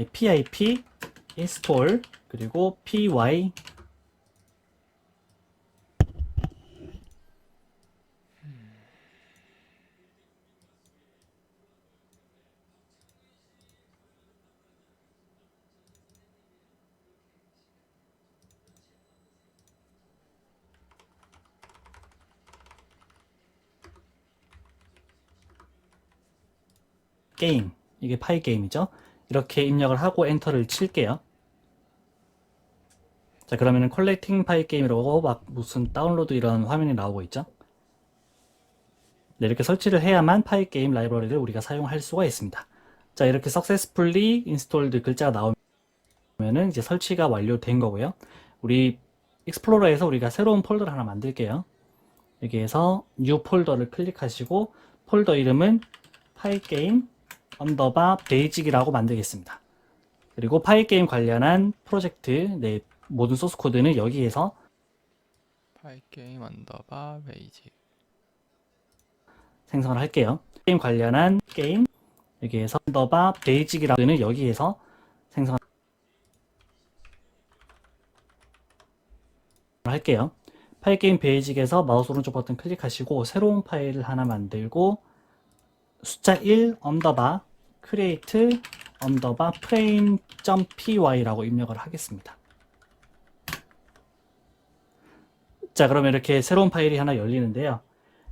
네, pip install 그리고 py 게임 이게 파이 게임이죠. 이렇게 입력을 하고 엔터를 칠게요. 자 그러면은 컬렉팅 파이 게임이라고 막 무슨 다운로드 이런 화면이 나오고 있죠. 네, 이렇게 설치를 해야만 파이 게임 라이브러리를 우리가 사용할 수가 있습니다. 자 이렇게 successfully installed 글자가 나오면은 이제 설치가 완료된 거고요. 우리 익스플로러에서 우리가 새로운 폴더를 하나 만들게요. 여기에서 new 폴더를 클릭하시고 폴더 이름은 파이 게임 언더바 베이직이라고 만들겠습니다. 그리고 파이 게임 관련한 프로젝트 네, 모든 소스 코드는 여기에서 파이 게임 언더바 베이직 생성을 할게요. 게임 관련한 게임 여기에서 언더바 베이직이라고는 여기에서 생성을 할게요. 파이 게임 베이직에서 마우스 오른쪽 버튼 클릭하시고 새로운 파일을 하나 만들고 숫자 1 언더바 create 언더바 frame.py라고 입력을 하겠습니다. 자, 그러면 이렇게 새로운 파일이 하나 열리는데요.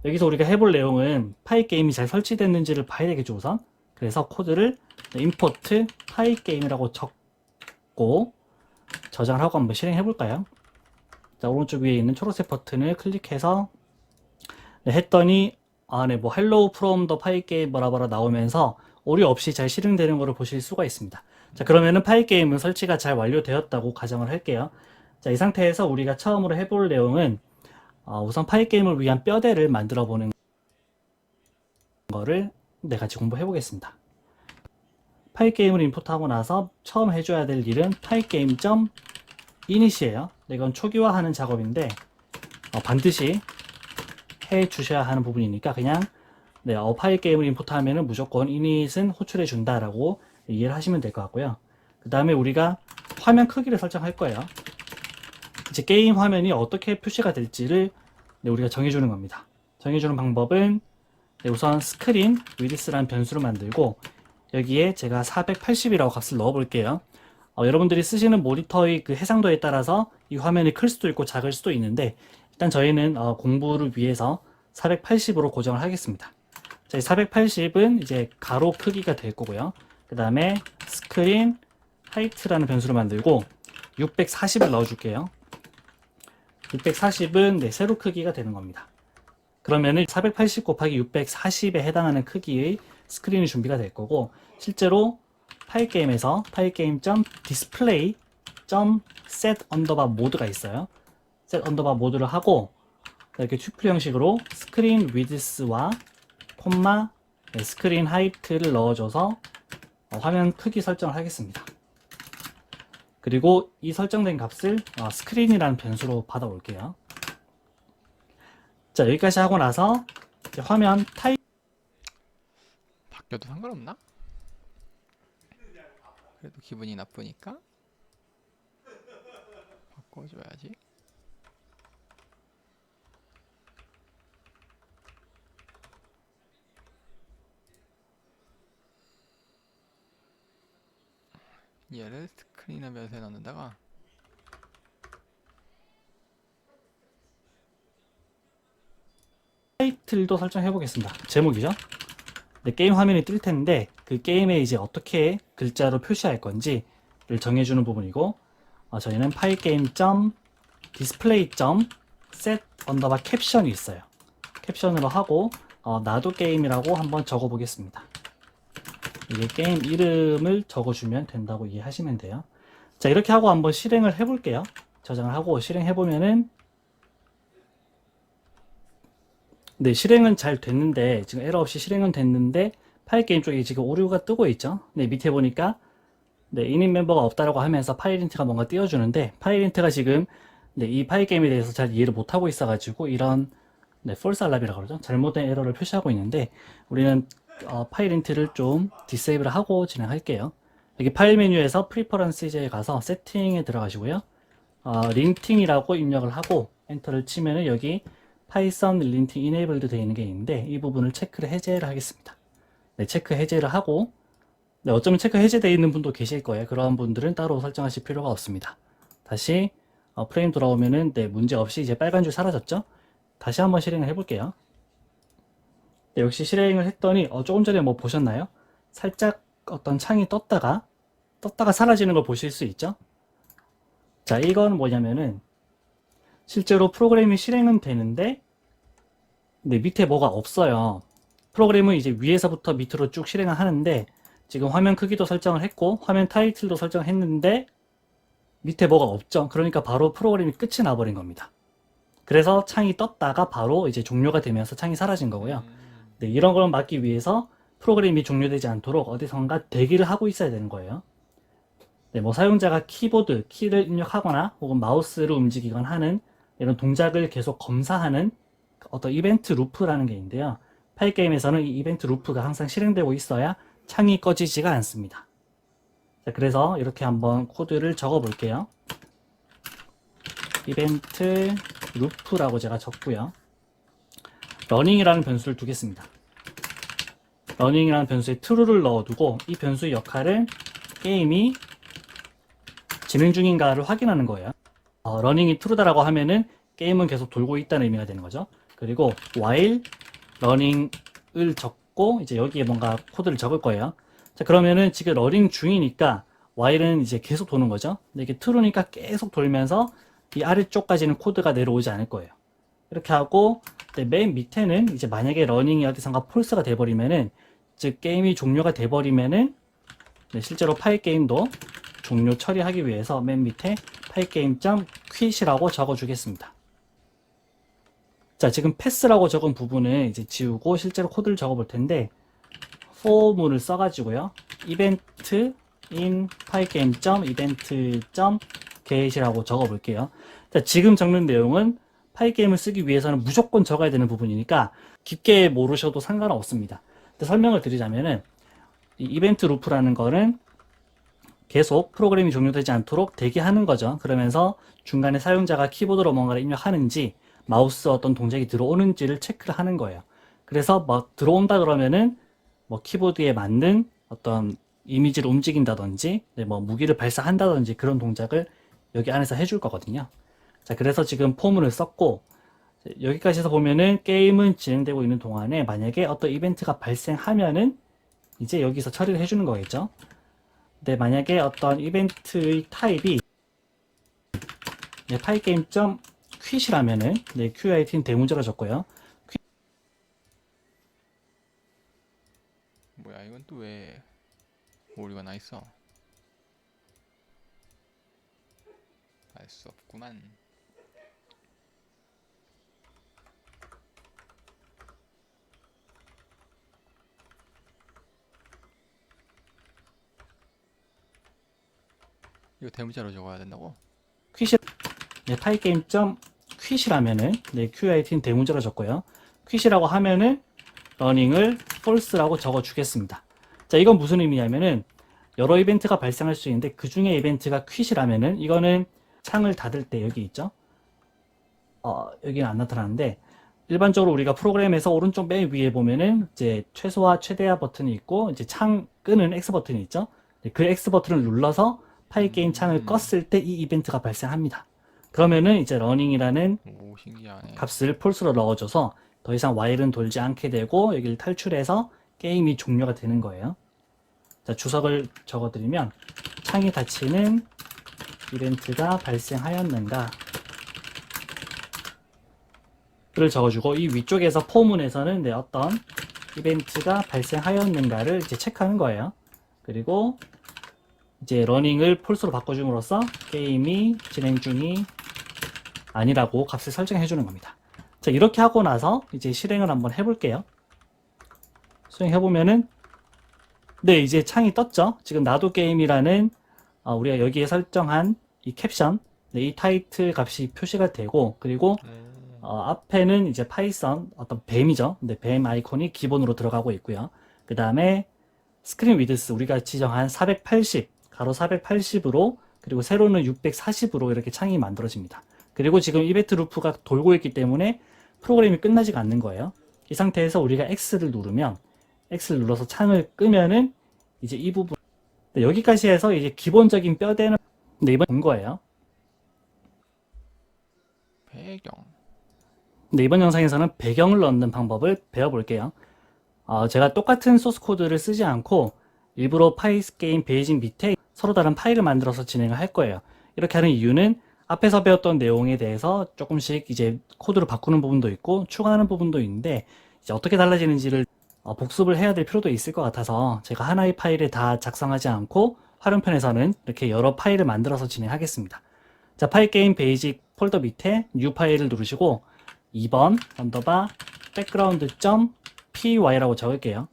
여기서 우리가 해볼 내용은 파이 게임이 잘 설치됐는지를 봐야 되겠죠, 우선. 그래서 코드를 import 파이 게임이라고 적고 저장을 하고 한번 실행해 볼까요? 자, 오른쪽 위에 있는 초록색 버튼을 클릭해서 네, 했더니 아, 네, 뭐 hello from the 파이 게임 뭐라뭐라 나오면서 오류 없이 잘 실행되는 것을 보실 수가 있습니다. 자, 그러면은 파이 게임은 설치가 잘 완료되었다고 가정을 할게요. 자, 이 상태에서 우리가 처음으로 해볼 내용은 어, 우선 파이 게임을 위한 뼈대를 만들어 보는 거를 네, 같이 공부해 보겠습니다. 파이 게임을 임포트하고 나서 처음 해줘야 될 일은 파이 게임 점 init이에요. 네, 이건 초기화하는 작업인데 어, 반드시 해 주셔야 하는 부분이니까 그냥 네, 어, 파일 게임을 임포트하면은 무조건 init은 호출해 준다라고 이해를 하시면 될 것 같고요. 그 다음에 우리가 화면 크기를 설정할 거예요. 이제 게임 화면이 어떻게 표시가 될지를 네, 우리가 정해주는 겁니다. 정해주는 방법은 네, 우선 스크린 위드스라는 변수를 만들고 여기에 제가 480이라고 값을 넣어 볼게요. 어, 여러분들이 쓰시는 모니터의 그 해상도에 따라서 이 화면이 클 수도 있고 작을 수도 있는데 일단 저희는 어, 공부를 위해서 480으로 고정을 하겠습니다. 자, 이 480은 이제 가로 크기가 될 거고요. 그 다음에 스크린 하이트라는 변수를 만들고 640을 넣어줄게요. 640은 네, 세로 크기가 되는 겁니다. 그러면은 480 곱하기 640에 해당하는 크기의 스크린이 준비가 될 거고 실제로 파일 게임에서 파일 게임 점 디스플레이 점 set 언더바 모드가 있어요. set 언더바 모드를 하고 이렇게 튜플 형식으로 스크린 위드스와 콤마 네, 스크린 하이트를 넣어줘서 어, 화면 크기 설정을 하겠습니다. 그리고 이 설정된 값을 어, 스크린이라는 변수로 받아올게요. 자 여기까지 하고 나서 화면 타입 바뀌어도 상관없나? 그래도 기분이 나쁘니까 바꿔줘야지 얘를 스크린의 변수에 넣는다가 타이틀도 설정해 보겠습니다. 제목이죠. 네, 게임 화면이 뜰 텐데 그 게임에 이제 어떻게 글자로 표시할 건지를 정해주는 부분이고 어, 저희는 파일 게임 점 디스플레이 점 set 언더바 캡션이 있어요. 캡션으로 하고 어, 나도 게임이라고 한번 적어 보겠습니다. 이게 게임 이름을 적어주면 된다고 이해하시면 돼요. 자 이렇게 하고 한번 실행을 해볼게요. 저장을 하고 실행해 보면은 네, 실행은 잘 됐는데, 지금 에러 없이 실행은 됐는데, 파일 게임 쪽에 지금 오류가 뜨고 있죠? 네, 밑에 보니까, 네, 인인 멤버가 없다라고 하면서 파일 인트가 뭔가 띄워주는데, 파일 인트가 지금, 네, 이 파일 게임에 대해서 잘 이해를 못하고 있어가지고, 이런, 네, 폴스 알람이라고 그러죠? 잘못된 에러를 표시하고 있는데, 우리는, 어, 파일 인트를 좀 디세이블 하고 진행할게요. 여기 파일 메뉴에서 프리퍼런스에 가서 세팅에 들어가시고요. 어, 린팅이라고 입력을 하고 엔터를 치면은 여기 파이썬 린팅 이네이블드 되어 있는 게 있는데 이 부분을 체크를 해제를 하겠습니다. 네, 체크 해제를 하고 네, 어쩌면 체크 해제되어 있는 분도 계실 거예요. 그러한 분들은 따로 설정하실 필요가 없습니다. 다시 어, 프레임 돌아오면은 네, 문제 없이 이제 빨간 줄 사라졌죠? 다시 한번 실행을 해볼게요. 네, 역시 실행을 했더니 어, 조금 전에 뭐 보셨나요? 살짝 어떤 창이 떴다가 떴다가 사라지는 걸 보실 수 있죠? 자, 이건 뭐냐면은 실제로 프로그램이 실행은 되는데 네, 밑에 뭐가 없어요. 프로그램은 이제 위에서부터 밑으로 쭉 실행을 하는데 지금 화면 크기도 설정을 했고 화면 타이틀도 설정했는데 밑에 뭐가 없죠. 그러니까 바로 프로그램이 끝이 나버린 겁니다. 그래서 창이 떴다가 바로 이제 종료가 되면서 창이 사라진 거고요. 네, 이런 걸 막기 위해서 프로그램이 종료되지 않도록 어디선가 대기를 하고 있어야 되는 거예요. 네, 뭐 사용자가 키보드, 키를 입력하거나 혹은 마우스를 움직이거나 하는 이런 동작을 계속 검사하는 어떤 이벤트 루프라는 게 있는데요. 파일 게임에서는 이 이벤트 루프가 항상 실행되고 있어야 창이 꺼지지가 않습니다. 자, 그래서 이렇게 한번 코드를 적어 볼게요. 이벤트 루프라고 제가 적고요. 러닝이라는 변수를 두겠습니다. 러닝이라는 변수에 true를 넣어두고 이 변수의 역할을 게임이 진행 중인가를 확인하는 거예요. 어, 러닝이 true다라고 하면은 게임은 계속 돌고 있다는 의미가 되는 거죠. 그리고 while 러닝을 적고 이제 여기에 뭔가 코드를 적을 거예요. 자 그러면은 지금 러닝 중이니까 while은 이제 계속 도는 거죠. 근데 이게 true니까 계속 돌면서 이 아래쪽까지는 코드가 내려오지 않을 거예요. 이렇게 하고 네, 맨 밑에는 이제 만약에 러닝이 어디선가 폴스가 돼버리면은 즉 게임이 종료가 돼버리면은 네, 실제로 파일 게임도 종료 처리하기 위해서 맨 밑에 파일 게임 점 quit이라고 적어주겠습니다. 자 지금 패스라고 적은 부분을 이제 지우고 실제로 코드를 적어볼 텐데 for문을 써가지고요 이벤트 in 파일 게임 점 이벤트 점 get이라고 적어볼게요. 자 지금 적는 내용은 파일 게임을 쓰기 위해서는 무조건 적어야 되는 부분이니까 깊게 모르셔도 상관은 없습니다. 근데 설명을 드리자면은 이 이벤트 루프라는 거는 계속 프로그램이 종료되지 않도록 대기하는 거죠. 그러면서 중간에 사용자가 키보드로 뭔가를 입력하는지 마우스 어떤 동작이 들어오는지를 체크를 하는 거예요. 그래서 막 들어온다 그러면은 뭐 키보드에 맞는 어떤 이미지를 움직인다든지 네, 뭐 무기를 발사한다든지 그런 동작을 여기 안에서 해줄 거거든요. 자, 그래서 지금 포문을 썼고 여기까지 해서 보면은 게임은 진행되고 있는 동안에 만약에 어떤 이벤트가 발생하면은 이제 여기서 처리를 해주는 거겠죠. 근데 만약에 어떤 이벤트의 타입이 네, 파일 게임 점 quit이라면은 네, QIT는 대문자로 적고요. 뭐야 이건 또 왜 오류가 나 있어? 알 수 없구만. 이거 대문자로 적어야 된다고? 퀴시 네, 파일 게임 점 quit이라면은 네, QIT는 대문자로 적고요. quit이라고 하면은 러닝을 false라고 적어 주겠습니다. 자, 이건 무슨 의미냐면은 여러 이벤트가 발생할 수 있는데 그 중에 이벤트가 quit이라면은 이거는 창을 닫을 때 여기 있죠. 어, 여기는 안 나타나는데 일반적으로 우리가 프로그램에서 오른쪽 맨 위에 보면은 이제 최소화 최대화 버튼이 있고 이제 창 끄는 X 버튼이 있죠. 네, 그 X 버튼을 눌러서 파일 게임 창을 음. 껐을 때 이 이벤트가 발생합니다. 그러면은 이제 러닝이라는 오 신기하네. 값을 폴스로 넣어줘서 더 이상 while은 돌지 않게 되고 여기를 탈출해서 게임이 종료가 되는 거예요. 자, 주석을 적어드리면 창이 닫히는 이벤트가 발생하였는가 를 적어주고 이 위쪽에서 포문에서는 네, 어떤 이벤트가 발생하였는가를 이제 체크하는 거예요. 그리고 이제 러닝을 폴스로 바꿔줌으로써 게임이 진행 중이 아니라고 값을 설정해 주는 겁니다. 자, 이렇게 하고 나서 이제 실행을 한번 해볼게요. 수행해 보면은 네, 이제 창이 떴죠. 지금 나도 게임이라는 어, 우리가 여기에 설정한 이 캡션, 네, 이 타이틀 값이 표시가 되고 그리고 음, 어, 앞에는 이제 파이썬 어떤 뱀이죠. 근데 뱀 아이콘이 기본으로 들어가고 있고요. 그 다음에 스크린 위드스 우리가 지정한 480 가로 480으로 그리고 세로는 640으로 이렇게 창이 만들어집니다. 그리고 지금 이벤트 루프가 돌고 있기 때문에 프로그램이 끝나지가 않는 거예요. 이 상태에서 우리가 X를 누르면 X를 눌러서 창을 끄면은 이제 이 부분 네, 여기까지 해서 이제 기본적인 뼈대는 네, 이번 본 거예요. 배경. 네, 이번 영상에서는 배경을 넣는 방법을 배워볼게요. 어, 제가 똑같은 소스 코드를 쓰지 않고 일부러 파이 게임 베이징 밑에 서로 다른 파일을 만들어서 진행을 할 거예요. 이렇게 하는 이유는 앞에서 배웠던 내용에 대해서 조금씩 이제 코드를 바꾸는 부분도 있고 추가하는 부분도 있는데 이제 어떻게 달라지는지를 어, 복습을 해야 될 필요도 있을 것 같아서 제가 하나의 파일을 다 작성하지 않고 활용편에서는 이렇게 여러 파일을 만들어서 진행하겠습니다. 자, 파일 게임 베이직 폴더 밑에 뉴 파일을 누르시고 2번 언더바 background.py라고 적을게요.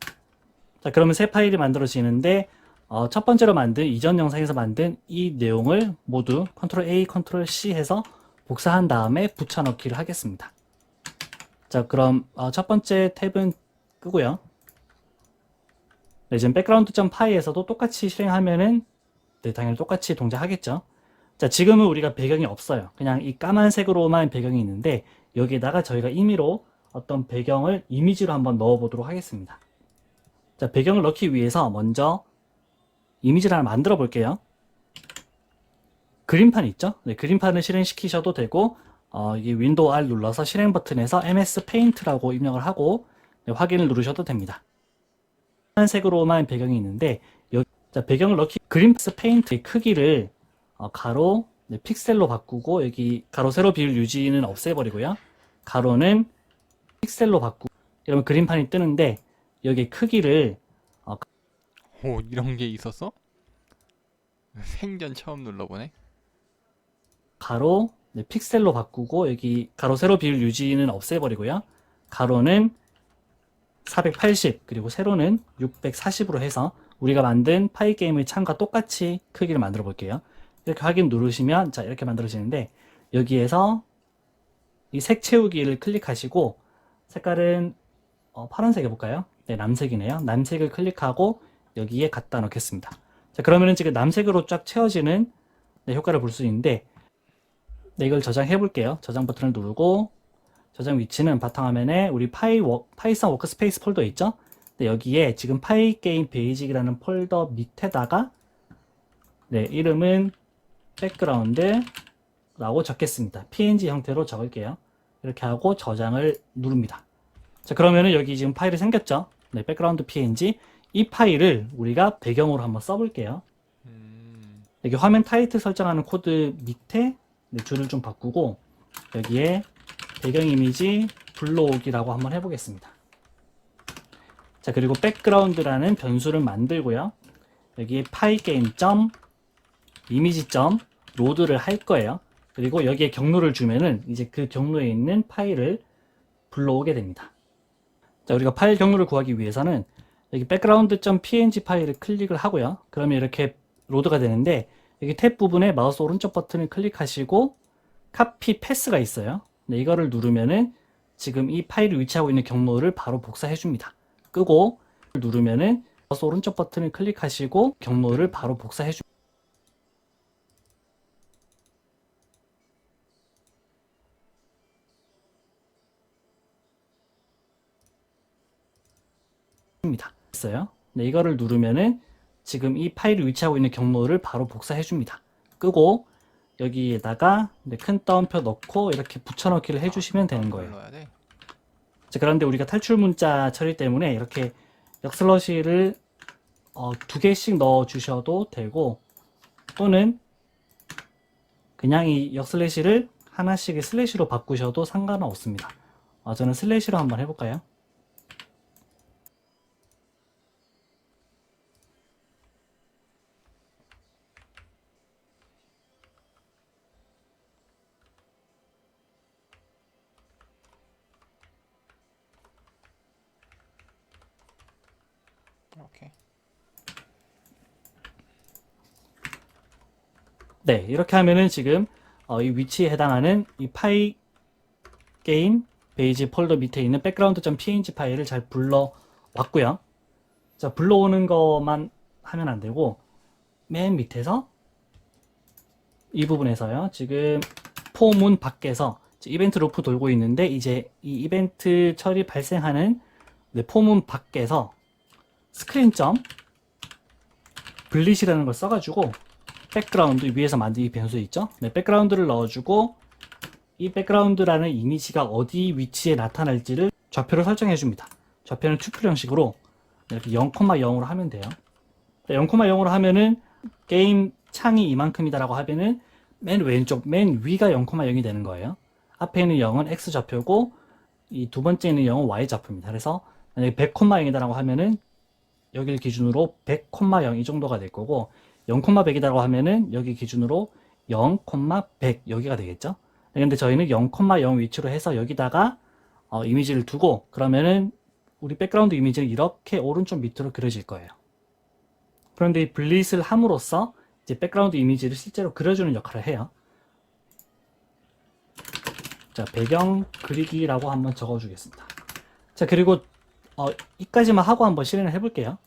자, 그러면 새 파일이 만들어지는데 어, 첫 번째로 만든 이전 영상에서 만든 이 내용을 모두 컨트롤 A, 컨트롤 C 해서 복사한 다음에 붙여넣기를 하겠습니다. 자, 그럼 어, 첫 번째 탭은 끄고요. 네, 지금 background.py에서도 똑같이 실행하면은 네, 당연히 똑같이 동작하겠죠. 자, 지금은 우리가 배경이 없어요. 그냥 이 까만색으로만 배경이 있는데 여기에다가 저희가 임의로 어떤 배경을 이미지로 한번 넣어 보도록 하겠습니다. 자, 배경을 넣기 위해서 먼저 이미지를 하나 만들어 볼게요. 그림판 있죠? 네, 그림판을 실행시키셔도 되고, 어, 이 윈도우 R 눌러서 실행 버튼에서 MS 페인트라고 입력을 하고, 네, 확인을 누르셔도 됩니다. 파란색으로만 배경이 있는데, 여기, 자, 배경을 넣기, 그림스 페인트의 크기를, 어, 가로, 네, 픽셀로 바꾸고, 여기 가로 세로 비율 유지는 없애버리고요. 가로는 픽셀로 바꾸고, 이러면 그림판이 뜨는데, 여기 크기를 오 이런 게 있었어? 생전 처음 눌러보네. 가로 네, 픽셀로 바꾸고 여기 가로 세로 비율 유지는 없애버리고요. 가로는 480 그리고 세로는 640으로 해서 우리가 만든 파이 게임의 창과 똑같이 크기를 만들어 볼게요. 이렇게 확인 누르시면 자 이렇게 만들어지는데 여기에서 이 색 채우기를 클릭하시고 색깔은 어, 파란색 해볼까요? 네 남색이네요. 남색을 클릭하고 여기에 갖다 놓겠습니다. 자 그러면은 지금 남색으로 쫙 채워지는 네, 효과를 볼 수 있는데 네, 이걸 저장해 볼게요. 저장 버튼을 누르고 저장 위치는 바탕화면에 우리 파이 워, 파이썬 워크스페이스 폴더 있죠? 네, 여기에 지금 파이 게임 베이직이라는 폴더 밑에다가 네, 이름은 백그라운드라고 적겠습니다. png 형태로 적을게요. 이렇게 하고 저장을 누릅니다. 자, 그러면은 여기 지금 파일이 생겼죠? 네, 백그라운드 png 이 파일을 우리가 배경으로 한번 써볼게요. 음. 여기 화면 타이틀 설정하는 코드 밑에 네, 줄을 좀 바꾸고 여기에 배경 이미지 불러오기라고 한번 해보겠습니다. 자 그리고 백그라운드라는 변수를 만들고요. 여기에 파이 게임 점 이미지 점 로드를 할 거예요. 그리고 여기에 경로를 주면은 이제 그 경로에 있는 파일을 불러오게 됩니다. 자 우리가 파일 경로를 구하기 위해서는 여기 background.png 파일을 클릭을 하고요. 그러면 이렇게 로드가 되는데 여기 탭 부분에 마우스 오른쪽 버튼을 클릭하시고 카피 패스가 있어요. 네, 이거를 누르면은 지금 이 파일이 위치하고 있는 경로를 바로 복사해 줍니다. 끄고 누르면은 마우스 오른쪽 버튼을 클릭하시고 경로를 바로 복사해 줍니다. 있어요. 네, 이거를 누르면은 지금 이 파일이 위치하고 있는 경로를 바로 복사해 줍니다. 끄고 여기에다가 네, 큰 따옴표 넣고 이렇게 붙여넣기를 해주시면 되는 거예요. 돼. 자, 그런데 우리가 탈출 문자 처리 때문에 이렇게 역슬러시를 어, 두 개씩 넣어 주셔도 되고 또는 그냥 이 역슬래시를 하나씩의 슬래시로 바꾸셔도 상관은 없습니다. 어, 저는 슬래시로 한번 해볼까요? 이렇게. 네, 이렇게 하면은 지금 어, 이 위치에 해당하는 이 파이 게임 베이지 폴더 밑에 있는 background.png 파일을 잘 불러 왔고요. 자, 불러오는 것만 하면 안 되고, 맨 밑에서 이 부분에서요. 지금 포문 밖에서 이벤트 루프 돌고 있는데, 이제 이 이벤트 처리 발생하는 네, 포문 밖에서 스크린점 블릿이라는 걸 써가지고 백그라운드 위에서 이 변수 있죠? 네, 백그라운드를 넣어주고 이 백그라운드라는 이미지가 어디 위치에 나타날지를 좌표를 설정해 줍니다. 좌표는 튜플 형식으로 이렇게 0,0으로 하면 돼요. 0,0으로 하면은 게임 창이 이만큼이다라고 하면은 맨 왼쪽, 맨 위가 0,0이 되는 거예요. 앞에 있는 0은 X 좌표고 이 두 번째 있는 0은 Y 좌표입니다. 그래서 만약에 100,0이다라고 하면은 여기를 기준으로 100,0이 정도가 될 거고 0,100이라고 하면은 여기 기준으로 0,100 여기가 되겠죠. 네, 근데 저희는 0,0 위치로 해서 여기다가 어, 이미지를 두고 그러면은 우리 백그라운드 이미지는 이렇게 오른쪽 밑으로 그려질 거예요. 그런데 이 블릿을 함으로써 이제 백그라운드 이미지를 실제로 그려주는 역할을 해요. 자, 배경 그리기라고 한번 적어주겠습니다. 자, 그리고 어, 이까지만 하고 한번 실행을 해볼게요.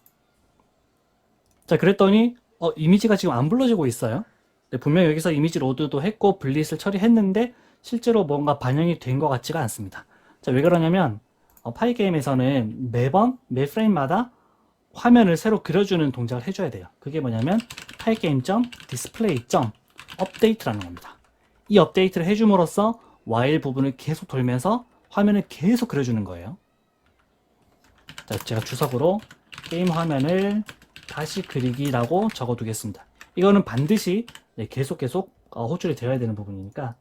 자, 그랬더니 어, 이미지가 지금 안 불러지고 있어요. 네, 분명 여기서 이미지 로드도 했고 블릿을 처리했는데 실제로 뭔가 반영이 된 것 같지가 않습니다. 자, 왜 그러냐면 어, 파이 게임에서는 매번 매 프레임마다 화면을 새로 그려주는 동작을 해줘야 돼요. 그게 뭐냐면 파이 게임 점 디스플레이 점 업데이트라는 겁니다. 이 업데이트를 해줌으로써 while 부분을 계속 돌면서 화면을 계속 그려주는 거예요. 자, 제가 주석으로 게임 화면을 다시 그리기라고 적어두겠습니다. 이거는 반드시 네, 계속 계속 어, 호출이 되어야 되는 부분이니까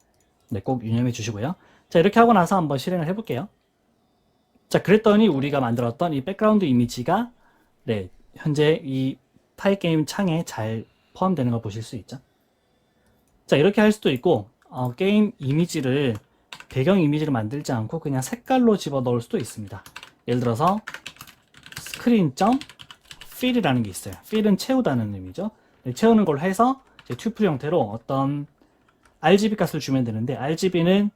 네, 꼭 유념해 주시고요. 자, 이렇게 하고 나서 한번 실행을 해볼게요. 자, 그랬더니 우리가 만들었던 이 백그라운드 이미지가 네, 현재 이 파일 게임 창에 잘 포함되는 걸 보실 수 있죠. 자, 이렇게 할 수도 있고 어, 게임 이미지를 배경 이미지를 만들지 않고 그냥 색깔로 집어 넣을 수도 있습니다. 예를 들어서 스크린.점 fill이라는 게 있어요. fill은 채우다는 의미죠. 네, 채우는 걸로 해서 이제 튜플 형태로 어떤 RGB 값을 주면 되는데 RGB는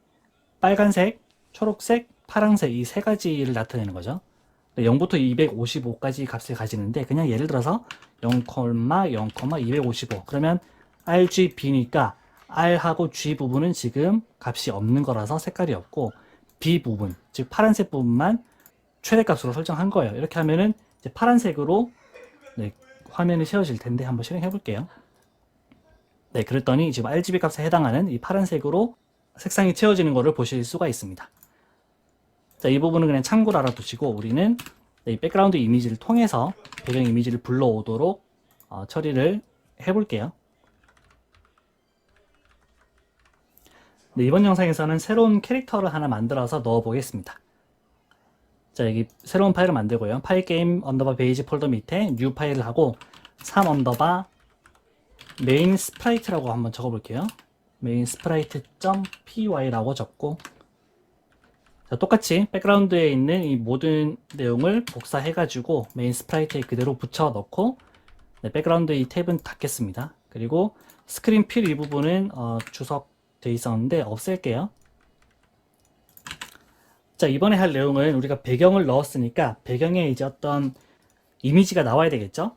빨간색, 초록색, 파란색 이 세 가지를 나타내는 거죠. 0부터 255까지 값을 가지는데 그냥 예를 들어서 0,0,255 그러면 RGB니까 R하고 G 부분은 지금 값이 없는 거라서 색깔이 없고 B 부분 즉 파란색 부분만 최대값으로 설정한 거예요. 이렇게 하면은 파란색으로 네, 화면이 채워질 텐데 한번 실행해 볼게요. 네, 그랬더니 지금 RGB 값에 해당하는 이 파란색으로 색상이 채워지는 것을 보실 수가 있습니다. 자, 이 부분은 그냥 참고로 알아두시고 우리는 네, 이 백그라운드 이미지를 통해서 배경 이미지를 불러오도록 어, 처리를 해볼게요. 네, 이번 영상에서는 새로운 캐릭터를 하나 만들어서 넣어 보겠습니다. 자, 여기 새로운 파일을 만들고요. 파일 게임 언더바 베이지 폴더 밑에 뉴 파일을 하고 3 언더바 메인 스프라이트라고 한번 적어 볼게요. 메인 스프라이트.py라고 적고 자, 똑같이 백그라운드에 있는 이 모든 내용을 복사해 가지고 메인 스프라이트에 그대로 붙여 넣고 네, 백그라운드 이 탭은 닫겠습니다. 그리고 스크린 필 이 부분은 어, 주석돼 있었는데 없앨게요. 자, 이번에 할 내용은 우리가 배경을 넣었으니까 배경에 이제 어떤 이미지가 나와야 되겠죠?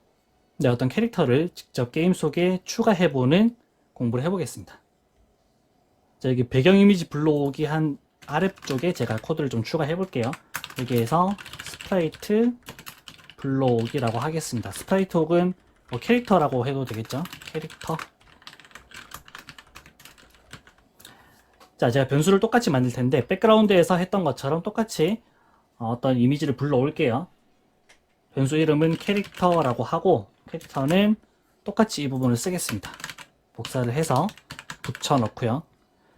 네, 어떤 캐릭터를 직접 게임 속에 추가해보는 공부를 해보겠습니다. 자, 여기 배경 이미지 불러오기 한 아래쪽에 제가 코드를 좀 추가해볼게요. 여기에서 스프라이트 불러오기라고 하겠습니다. 스프라이트 혹은 뭐 캐릭터라고 해도 되겠죠? 캐릭터. 자, 제가 변수를 똑같이 만들 텐데 백그라운드에서 했던 것처럼 똑같이 어, 어떤 이미지를 불러올게요. 변수 이름은 캐릭터라고 하고 캐릭터는 똑같이 이 부분을 쓰겠습니다. 복사를 해서 붙여 넣고요.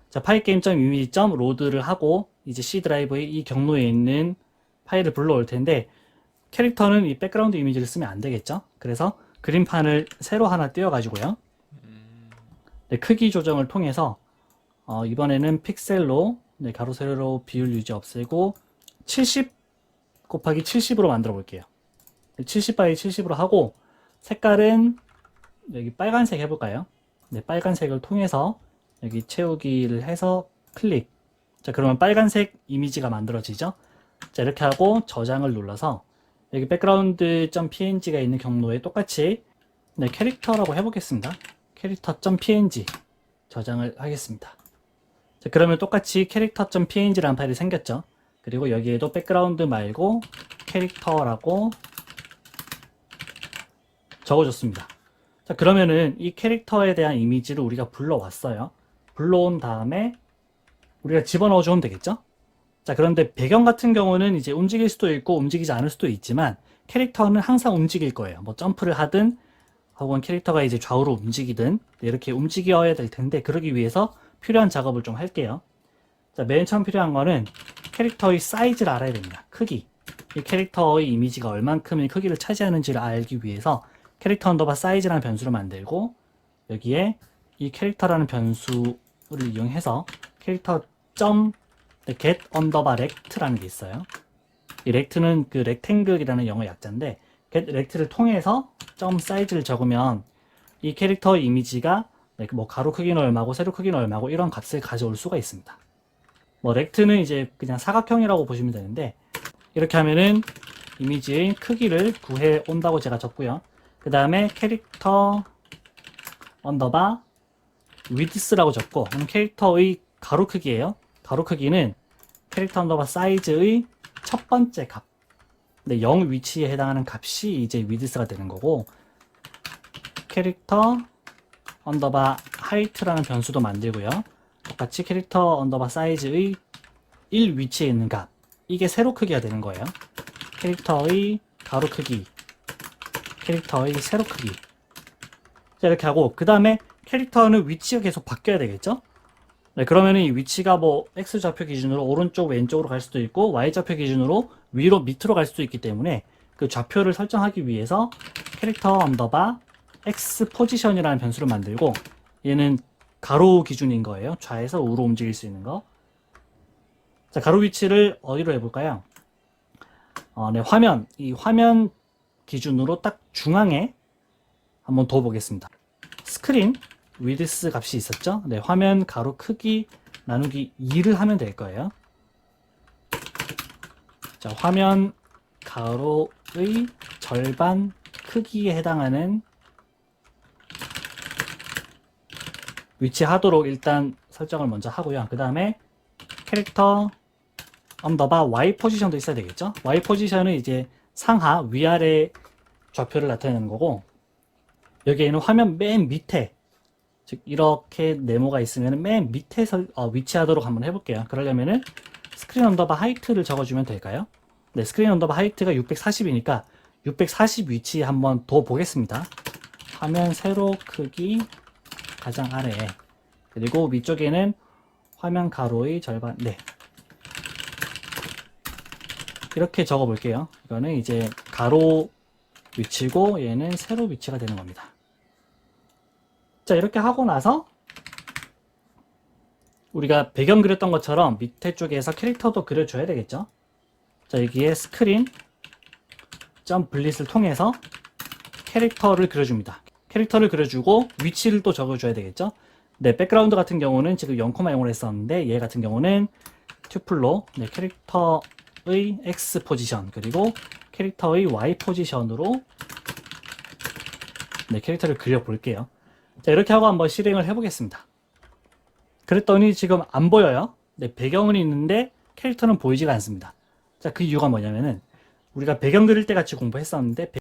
자, 파일 게임.이미지.점 로드를 하고 이제 C 드라이브의 이 경로에 있는 파일을 불러올 텐데 캐릭터는 이 백그라운드 이미지를 쓰면 안 되겠죠? 그래서 그림판을 새로 하나 띄워 가지고요. 네, 크기 조정을 통해서 어, 이번에는 픽셀로 네, 가로 세로 비율 유지 없애고 70 곱하기 70으로 만들어 볼게요. 70 바이 70으로 하고 색깔은 여기 빨간색 해볼까요? 네, 빨간색을 통해서 여기 채우기를 해서 클릭. 자, 그러면 빨간색 이미지가 만들어지죠? 자, 이렇게 하고 저장을 눌러서 여기 background.png가 있는 경로에 똑같이 네, 캐릭터라고 해보겠습니다. 캐릭터.png 저장을 하겠습니다. 자, 그러면 똑같이 캐릭터.png라는 파일이 생겼죠. 그리고 여기에도 백그라운드 말고 캐릭터라고 적어줬습니다. 자, 그러면은 이 캐릭터에 대한 이미지를 우리가 불러왔어요. 불러온 다음에 우리가 집어넣어 주면 되겠죠? 자, 그런데 배경 같은 경우는 이제 움직일 수도 있고 움직이지 않을 수도 있지만 캐릭터는 항상 움직일 거예요. 뭐 점프를 하든 혹은 캐릭터가 이제 좌우로 움직이든 이렇게 움직여야 될 텐데 그러기 위해서 필요한 작업을 좀 할게요. 자, 맨 처음 필요한 거는 캐릭터의 사이즈를 알아야 됩니다. 크기. 이 캐릭터의 이미지가 얼만큼의 크기를 차지하는지를 알기 위해서 캐릭터 언더바 사이즈라는 변수를 만들고 여기에 이 캐릭터라는 변수를 이용해서 캐릭터 점 get 언더바 rect라는 게 있어요. 이 rect는 그 rectangle이라는 영어 약자인데 get rect를 통해서 점 사이즈를 적으면 이 캐릭터 이미지가 네, 뭐 가로 크기는 얼마고 세로 크기는 얼마고 이런 값을 가져올 수가 있습니다. 뭐 렉트는 이제 그냥 사각형이라고 보시면 되는데 이렇게 하면은 이미지의 크기를 구해 온다고 제가 적고요. 그 다음에 캐릭터 언더바 위드스라고 적고 그럼 캐릭터의 가로 크기예요. 가로 크기는 캐릭터 언더바 사이즈의 첫 번째 값. 근데 0 위치에 해당하는 값이 이제 위드스가 되는 거고 캐릭터 언더바 하이트라는 변수도 만들고요. 똑같이 캐릭터 언더바 사이즈의 1 위치에 있는 값. 이게 세로 크기가 되는 거예요. 캐릭터의 가로 크기, 캐릭터의 세로 크기. 자, 이렇게 하고, 그 다음에 캐릭터는 위치가 계속 바뀌어야 되겠죠? 네, 그러면은 이 위치가 뭐 X 좌표 기준으로 오른쪽 왼쪽으로 갈 수도 있고 Y 좌표 기준으로 위로 밑으로 갈 수도 있기 때문에 그 좌표를 설정하기 위해서 캐릭터 언더바 X 포지션이라는 변수를 만들고 얘는 가로 기준인 거예요. 좌에서 우로 움직일 수 있는 거. 자, 가로 위치를 어디로 해볼까요? 어, 네, 화면, 이 화면 기준으로 딱 중앙에 한번 둬 보겠습니다. 스크린 위드스 값이 있었죠? 네, 화면 가로 크기 나누기 2를 하면 될 거예요. 자, 화면 가로의 절반 크기에 해당하는 위치하도록 일단 설정을 먼저 하고요. 그 다음에 캐릭터 언더바 Y 포지션도 있어야 되겠죠? Y 포지션은 이제 상하, 위아래 좌표를 나타내는 거고 여기에는 화면 맨 밑에 즉 이렇게 네모가 있으면 맨 밑에 설, 어, 위치하도록 한번 해볼게요. 그러려면은 스크린 언더바 하이트를 적어주면 될까요? 네, 스크린 언더바 하이트가 640이니까 640 위치에 한번 둬 보겠습니다. 화면 세로 크기 가장 아래에. 그리고 위쪽에는 화면 가로의 절반. 네. 이렇게 적어 볼게요. 이거는 이제 가로 위치고 얘는 세로 위치가 되는 겁니다. 자 이렇게 하고 나서 우리가 배경 그렸던 것처럼 밑에 쪽에서 캐릭터도 그려줘야 되겠죠? 자 여기에 스크린 점 블릿을 통해서 캐릭터를 그려줍니다 캐릭터를 그려주고 위치를 또 적어줘야 되겠죠. 네, 백그라운드 같은 경우는 지금 0,0을 했었는데 얘 같은 경우는 튜플로 네, 캐릭터의 X 포지션 그리고 캐릭터의 Y 포지션으로 네, 캐릭터를 그려볼게요. 자, 이렇게 하고 한번 실행을 해보겠습니다. 그랬더니 지금 안 보여요. 네, 배경은 있는데 캐릭터는 보이지가 않습니다. 자, 그 이유가 뭐냐면은 우리가 배경 그릴 때 같이 공부했었는데 배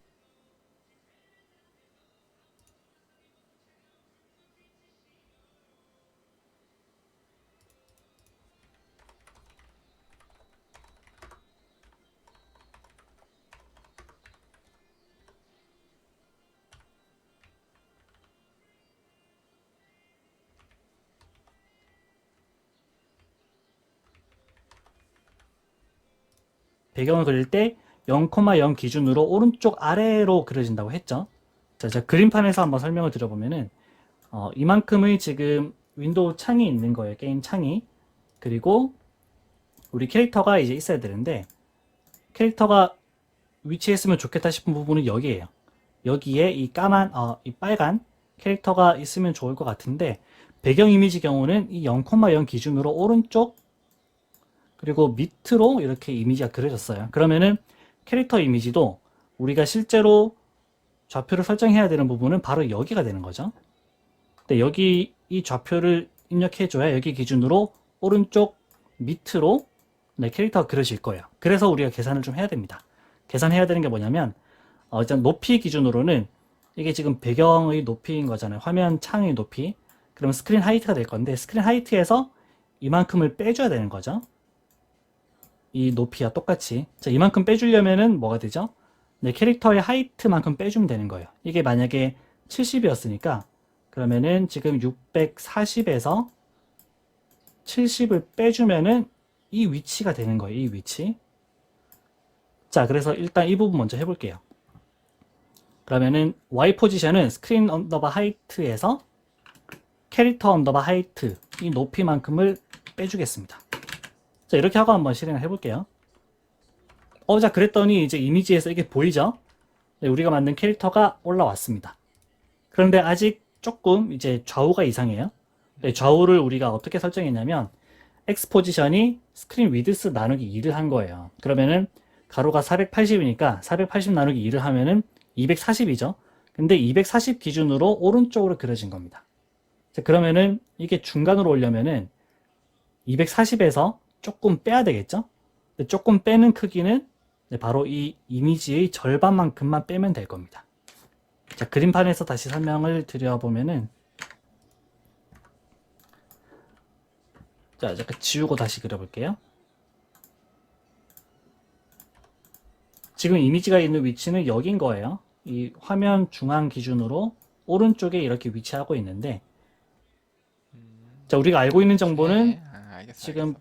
경을 그릴 때 0,0 기준으로 오른쪽 아래로 그려진다고 했죠. 자, 자 그림판에서 한번 설명을 드려보면은 어, 이만큼의 지금 윈도우 창이 있는 거예요. 게임 창이. 그리고 우리 캐릭터가 이제 있어야 되는데 캐릭터가 위치했으면 좋겠다 싶은 부분은 여기에요. 여기에 이 까만, 어, 이 빨간 캐릭터가 있으면 좋을 것 같은데 배경 이미지 경우는 이 0,0 기준으로 오른쪽 그리고 밑으로 이렇게 이미지가 그려졌어요. 그러면은 캐릭터 이미지도 우리가 실제로 좌표를 설정해야 되는 부분은 바로 여기가 되는 거죠. 근데 여기 이 좌표를 입력해줘야 여기 기준으로 오른쪽 밑으로 네, 캐릭터가 그려질 거예요. 그래서 우리가 계산을 좀 해야 됩니다. 계산해야 되는 게 뭐냐면 어, 일단 높이 기준으로는 이게 지금 배경의 높이인 거잖아요. 화면 창의 높이. 그러면 스크린 하이트가 될 건데 스크린 하이트에서 이만큼을 빼줘야 되는 거죠. 이 높이와 똑같이. 자, 이만큼 빼주려면은 뭐가 되죠? 네, 캐릭터의 하이트만큼 빼주면 되는 거예요. 이게 만약에 70이었으니까 그러면은 지금 640에서 70을 빼주면은 이 위치가 되는 거예요. 이 위치. 자, 그래서 일단 이 부분 먼저 해볼게요. 그러면은 Y 포지션은 스크린 언더바 하이트에서 캐릭터 언더바 하이트 이 높이만큼을 빼주겠습니다. 자, 이렇게 하고 한번 실행을 해볼게요. 어, 자, 그랬더니 이제 이미지에서 이게 보이죠? 네, 우리가 만든 캐릭터가 올라왔습니다. 그런데 아직 조금 이제 좌우가 이상해요. 네, 좌우를 우리가 어떻게 설정했냐면 X 포지션이 스크린 위드스 나누기 2를 한 거예요. 그러면은 가로가 480이니까 480 나누기 2를 하면은 240이죠. 근데 240 기준으로 오른쪽으로 그려진 겁니다. 자, 그러면은 이게 중간으로 오려면은 240에서 조금 빼야 되겠죠? 조금 빼는 크기는 네, 바로 이 이미지의 절반만큼만 빼면 될 겁니다. 자, 그림판에서 다시 설명을 드려보면은 자, 잠깐 지우고 다시 그려볼게요. 지금 이미지가 있는 위치는 여긴 거예요. 이 화면 중앙 기준으로 오른쪽에 이렇게 위치하고 있는데, 자, 우리가 알고 있는 정보는 네, 아, 지금.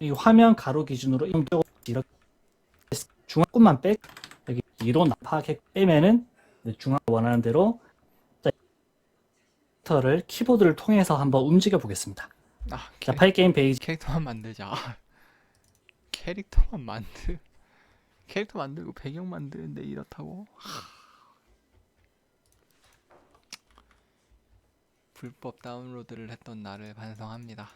이 화면 가로 기준으로 이렇게 중앙권만 빼 여기 뒤로 파악해 빼면은 네, 중앙 원하는 대로 자, 캐릭터를 키보드를 통해서 한번 움직여 보겠습니다. 아, 자, 캐, 파일 게임 페이지 캐릭터만 만들자. 캐릭터만 만들. 캐릭터 만들고 배경 만드는데 이렇다고? 불법 다운로드를 했던 나를 반성합니다.